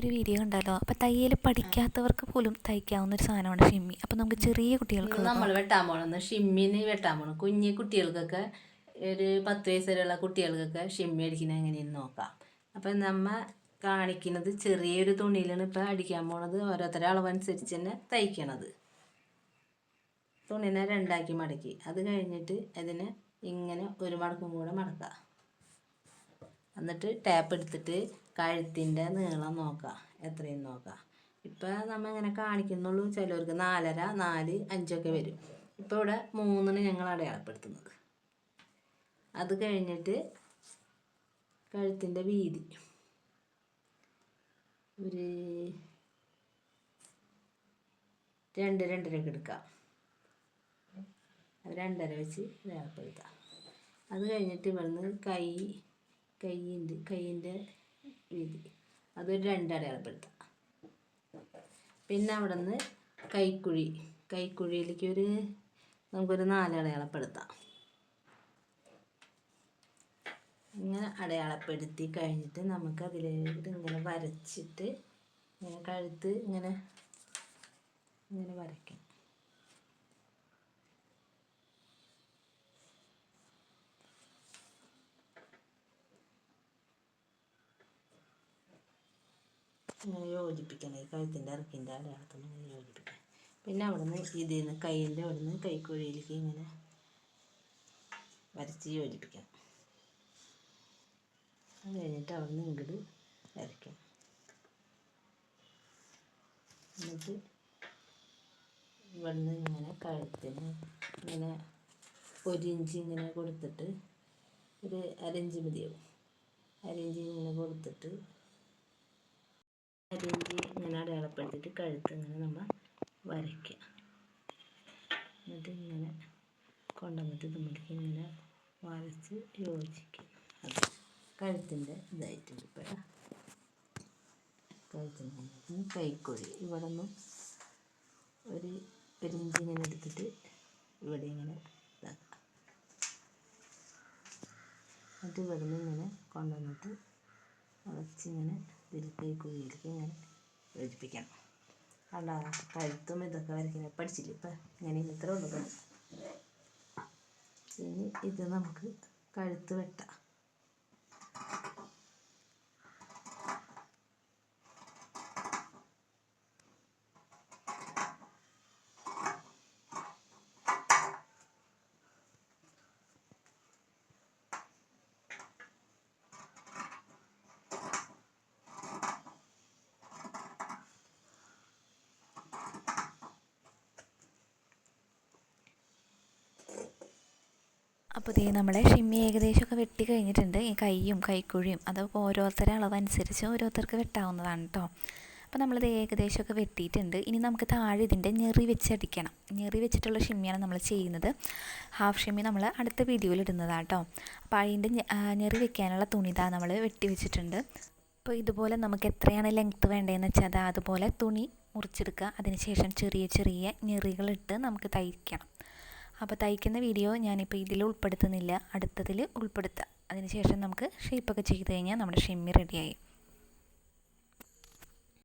ഒരു വീഡിയോ ഉണ്ടല്ലോ അപ്പോൾ തയ്യൽ പഠിക്കാത്തവർക്ക് പോലും തയ്ക്കാവുന്ന ഒരു സാധനമാണ് ഷിമ്മി. അപ്പോൾ നമുക്ക് ചെറിയ കുട്ടികൾക്ക് നമ്മൾ വെട്ടാൻ പോണെന്ന്. ഷിമ്മിന് വെട്ടാൻ പോണം. കുഞ്ഞു കുട്ടികൾക്കൊക്കെ ഒരു പത്ത് വയസ്സ് വരെയുള്ള കുട്ടികൾക്കൊക്കെ ഷിമ്മി അടിക്കുന്നത് എങ്ങനെയെന്ന് നോക്കാം. അപ്പം നമ്മ കാണിക്കുന്നത് ചെറിയൊരു തുണിയിലാണ് ഇപ്പൊ അടിക്കാൻ പോണത്. ഓരോരുത്തരെ അളവനുസരിച്ച് തന്നെ തയ്ക്കണത്. തുണിനെ രണ്ടാക്കി മടക്കി. അത് കഴിഞ്ഞിട്ട് അതിനെ ഇങ്ങനെ ഒരു മടക്കും കൂടെ മടക്കുക എന്നിട്ട് ടാപ്പ് എടുത്തിട്ട് കഴുത്തിന്റെ നീളം നോക്കുക എത്രയും നോക്കുക ഇപ്പം നമ്മൾ ഇങ്ങനെ കാണിക്കുന്നുള്ളൂ ചിലവർക്ക് നാലര നാല് അഞ്ചൊക്കെ വരും. ഇപ്പോൾ ഇവിടെ മൂന്നിന് ഞങ്ങൾ അടയാളപ്പെടുത്തുന്നത്. അത് കഴിഞ്ഞിട്ട് കഴുത്തിന്റെ വീതി. ഒരു രണ്ട് രണ്ടരക്ക് എടുക്കാം. രണ്ടര വെച്ച് അടയാളപ്പെടുത്താം. അത് കഴിഞ്ഞിട്ട് ഇവിടുന്ന് കൈ കൈയിന്റെ കൈയിന്റെ വീതി അതൊരു രണ്ട് അടയാളപ്പെടുത്താം പിന്നെ അവിടെ നിന്ന് കൈക്കുഴി കൈക്കുഴിയിലേക്ക് ഒരു നമുക്കൊരു നാല് അടയാളപ്പെടുത്താം. ഇങ്ങനെ അടയാളപ്പെടുത്തി കഴിഞ്ഞിട്ട് നമുക്ക് അതിലേക്ക് ഇങ്ങനെ വരച്ചിട്ട് ഇങ്ങനെ കഴുത്ത് ഇങ്ങനെ ഇങ്ങനെ വരയ്ക്കാം ഇങ്ങനെ യോജിപ്പിക്കണം. ഈ കഴുത്തിന്റെ ഇറക്കിന്റെ അടയാളത്തിൽ ഇങ്ങനെ യോജിപ്പിക്കണം. പിന്നെ അവിടെ നിന്ന് ഇതിൽ നിന്ന് അവിടെ നിന്ന് കൈക്കുഴിയിലേക്ക് ഇങ്ങനെ വരച്ച് യോജിപ്പിക്കണം. അത് കഴിഞ്ഞിട്ട് അവിടെ നിന്ന് ഇങ്ങോട്ട് വരയ്ക്കണം. എന്നിട്ട് ഇവിടുന്ന് ഇങ്ങനെ കഴുത്തിന് ഇങ്ങനെ ഒരു ഇങ്ങനെ കൊടുത്തിട്ട് ഒരു അരഞ്ച് മതിയാവും. അരഞ്ച് ഇങ്ങനെ കൊടുത്തിട്ട് അരഞ്ച് ഇങ്ങനെ അടയാളപ്പെടുത്തിയിട്ട് കഴുത്ത് ഇങ്ങനെ നമ്മൾ വരയ്ക്കുക. എന്നിട്ട് ഇങ്ങനെ കൊണ്ടുവന്നിട്ട് നമ്മൾക്ക് ഇങ്ങനെ വരച്ച് യോജിക്കുക അത് കഴുത്തിന്റെ ഇതായിട്ടുണ്ട് ഇപ്പോൾ കഴുത്തിന്റെ കൈക്കൊഴി. ഇവിടെ നിന്നും ഒരു പെരിഞ്ച് ഇങ്ങനെ എടുത്തിട്ട് ഇവിടെ ഇങ്ങനെ ഇതാക്കുക എന്നിട്ട് ഇവിടെ നിന്ന് ഇങ്ങനെ കൊണ്ടുവന്നിട്ട് വളച്ചിങ്ങനെ ഇതിൽ കൈക്കുഴിയിലേക്ക് ഇങ്ങനെ യോജിപ്പിക്കണം. അല്ല കഴുത്തും ഇതൊക്കെ വരയ്ക്കുന്നത് പഠിച്ചില്ല. ഇപ്പം ഇങ്ങനെ ഇത്രേ ഉള്ളൂ. ഇനി ഇത് നമുക്ക് കഴുത്ത് വെട്ടാം. അപ്പോൾ ഇതേ നമ്മളെ ഷിമ്മി ഏകദേശമൊക്കെ വെട്ടി കഴിഞ്ഞിട്ടുണ്ട്. ഈ കൈയും കൈക്കുഴിയും അതൊക്കെ ഓരോരുത്തരുടെ അളവനുസരിച്ച് ഓരോരുത്തർക്ക് വെട്ടാവുന്നതാണ് കേട്ടോ അപ്പോൾ നമ്മളിത് ഏകദേശമൊക്കെ വെട്ടിയിട്ടുണ്ട്. ഇനി നമുക്ക് താഴെ ഇതിന്റെ ഞെറി വെച്ചടിക്കണം ഞെറി വെച്ചിട്ടുള്ള ഷിമ്മിയാണ് നമ്മൾ ചെയ്യുന്നത്. ഹാഫ് ഷിമ്മി നമ്മൾ അടുത്ത വീഡിയോയിൽ ഇടുന്നതാണ് കേട്ടോ അപ്പോൾ അതിന്റെ ഞെറി വെക്കാനുള്ള തുണിതാ നമ്മൾ വെട്ടി വെച്ചിട്ടുണ്ട്. അപ്പോൾ ഇതുപോലെ നമുക്ക് എത്രയാണ് ലെങ്ത്ത് വേണ്ടതെന്ന് വെച്ചാൽ അത് അതുപോലെ തുണി മുറിച്ചെടുക്കുക. അതിനുശേഷം ചെറിയ ചെറിയ ഞെറികളിട്ട് നമുക്ക് തയ്ക്കണം. അപ്പോൾ തയ്ക്കുന്ന വീഡിയോ ഞാനിപ്പോൾ ഇതിൽ ഉൾപ്പെടുത്തുന്നില്ല. അടുത്തതിൽ ഉൾപ്പെടുത്താം. അതിനുശേഷം നമുക്ക് ഷേപ്പൊക്കെ ചെയ്ത് കഴിഞ്ഞാൽ നമ്മുടെ ഷിമ്മി റെഡിയായി